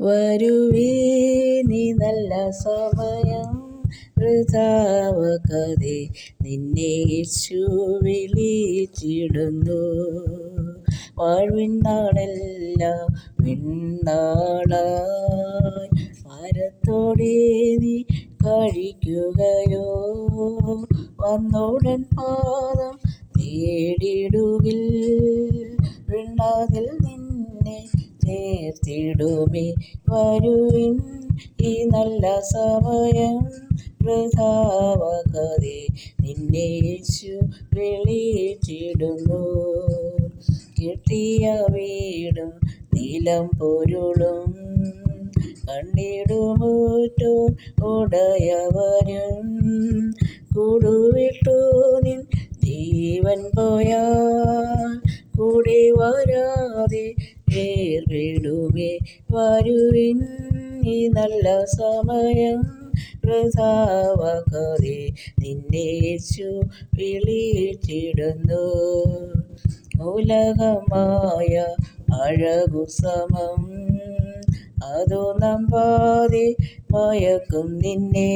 വരുവേ നീ നല്ല സമയം. വൃഥാവകതെ നിന്നെ യേശു വിളിച്ചിടുന്നു. വാഴ്വിൻ നാളെല്ലാം വിണ്ണാളായി മരത്തോടെ നീ കഴിക്കുകയോ? വന്നോടൻ പാദം തേടിടുകിൽ വിണ്ണാതിൽ നിന്നെ ചേർത്തിടുമേ വരുവിൻ ഈ നല്ല സമയം വൃഥാവകതെ നിന്നെ വിളിച്ചിടുന്നു. കിട്ടിയ വീടും നീലം പൊരുളും കണ്ണിടുമൂറ്റോ ഉടയവരും വരാതെ ഏർവിടുമേ വരുവിൻ ഈ നല്ല സമയം പ്രസാവകതെ നിന്നെ യേശു വിളിച്ചിടുന്നു. ഉലകമായ അഴകു സമം അതു നമ്പാതെ മയക്കും നിന്നെ.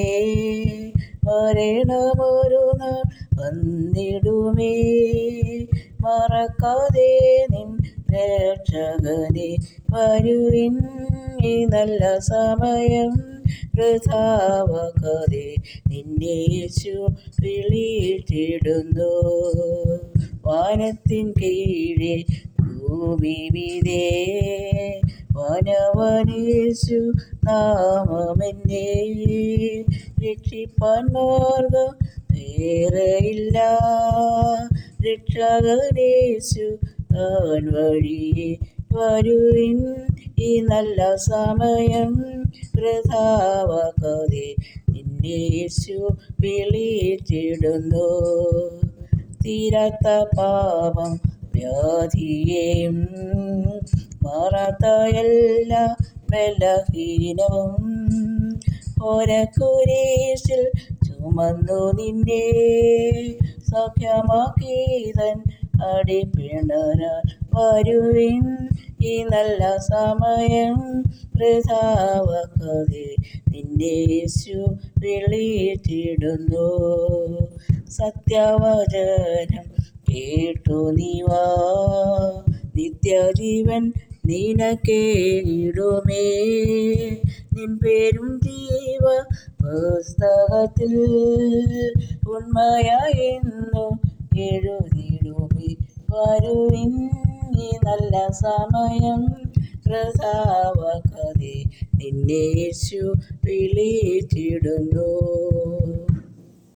വരണമൊരു മറക്കാതെ നിൻ രക്ഷകനെ വരുവിൻ ഈ നല്ല സമയം. വൃഥാവകതെ നിന്നെ യേശു വിളിച്ചിടുന്നു. വാനത്തിൻ കീഴെ ഭൂമി വിതേ വനവനേശു നാമമെന്നെ രക്ഷിപ്പാൻ മാർഗം വേറെയില്ല രക്ഷകനേശു താൻ വഴിയെ വരുവിൻ. ഈ നല്ല സമയം വൃഥാവകതെ നിന്നേശു വിളിച്ചിടുന്നു. തീരാത്ത പാപം വ്യാധിയെയും മാറാത്ത എല്ലാ ബലഹീനവും. ഓരക്കുരേശിൽ ചുമന്നു നിന്നെ സൗഖ്യമാക്കിയതൻ അടിപ്പിണരാൻ വരുവിൻ. ഈ നല്ല സമയം വൃഥാവകതെ നിന്നെ യേശു വിളിച്ചിടുന്നു. സത്യവചനം കേട്ടു നീവാ നിത്യജീവൻ നിനക്കേടുമേ നിൻ പേരും ജീവ പുസ്തകത്തിൽ ഉണ്മയായെന്നും എഴുതിടുമേ വരുവിൻ നല്ല സമയം പ്രതാവകതെ നിന്നെ യേശു വിളിച്ചിടുന്നു.